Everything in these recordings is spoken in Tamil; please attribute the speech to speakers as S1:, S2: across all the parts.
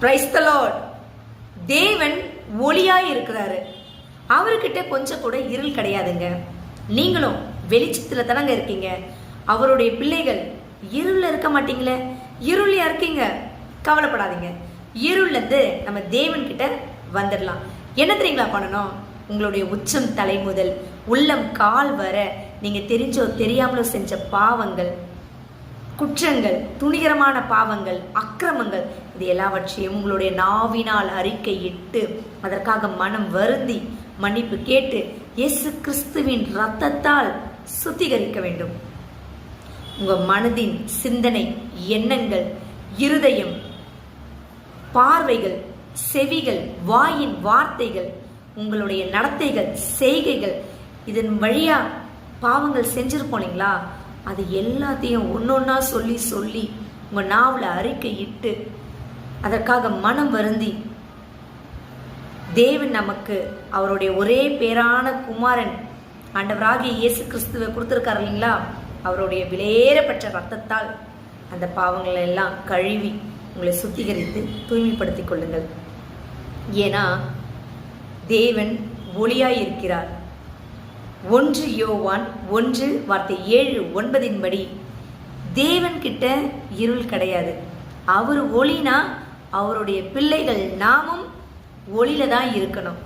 S1: பிரைஸ் த லார்ட் தேவன் ஒளியாய் இருக்கிறாரு. அவர்கிட்ட கொஞ்சம் கூட இருள் கிடையாதுங்க. நீங்களும் வெளிச்சத்தில் தானங்க இருக்கீங்க. அவருடைய பிள்ளைகள் இருளில் இருக்க மாட்டீங்களே? இருளியா இருக்கீங்க. கவலைப்படாதீங்க. இருள்லேருந்து நம்ம தேவன் கிட்ட வந்துடலாம். என்ன தெரியுங்களா பண்ணணும்? உங்களுடைய உச்சம் தலை முதல் உள்ளம் கால் வர நீங்கள் தெரிஞ்சோ தெரியாமலோ செஞ்ச பாவங்கள் குற்றங்கள் துணிகரமான பாவங்கள் அக்கிரமங்கள் இது எல்லாவற்றையும் உங்களுடைய நாவினால் அறிக்கை இட்டு அதற்காக மனம் வருந்தி மன்னிப்பு கேட்டு இயேசு கிறிஸ்துவின் ரத்தத்தால் சுத்திகரிக்க வேண்டும். உங்கள் மனதின் சிந்தனை எண்ணங்கள் இருதயம் பார்வைகள் செவிகள் வாயின் வார்த்தைகள் உங்களுடைய நடத்தைகள் செய்கைகள் இதன் வழியாக பாவங்கள் செஞ்சிருப்போம் இல்லைங்களா? அது எல்லாத்தையும் ஒன்னொன்னா சொல்லி சொல்லி உங்க நாவல அறிக்கையிட்டு அதற்காக மனம் வருந்தி தேவன் நமக்கு அவருடைய ஒரே பேரான குமாரன் ஆண்டவராகிய இயேசு கிறிஸ்துவை கொடுத்துருக்காரு இல்லைங்களா? அவருடைய விலையேறப்பட்ட ரத்தத்தால் அந்த பாவங்களை எல்லாம் கழுவி உங்களை சுத்திகரித்து தூய்மைப்படுத்திக் கொள்ளுங்கள். ஏன்னா தேவன் ஒளியாய் இருக்கிறார். ஒன்று யோவான் ஒன்று வார்த்தை ஏழு ஒன்பதின்படி தேவன் கிட்ட இருள் கிடையாது. அவர் ஒளினா அவருடைய பிள்ளைகள் நாமும் ஒளியில தான் இருக்கணும்.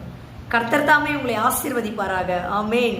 S1: கர்த்தர் தாமே உங்களை ஆசிர்வதிப்பாராக. ஆமேன்.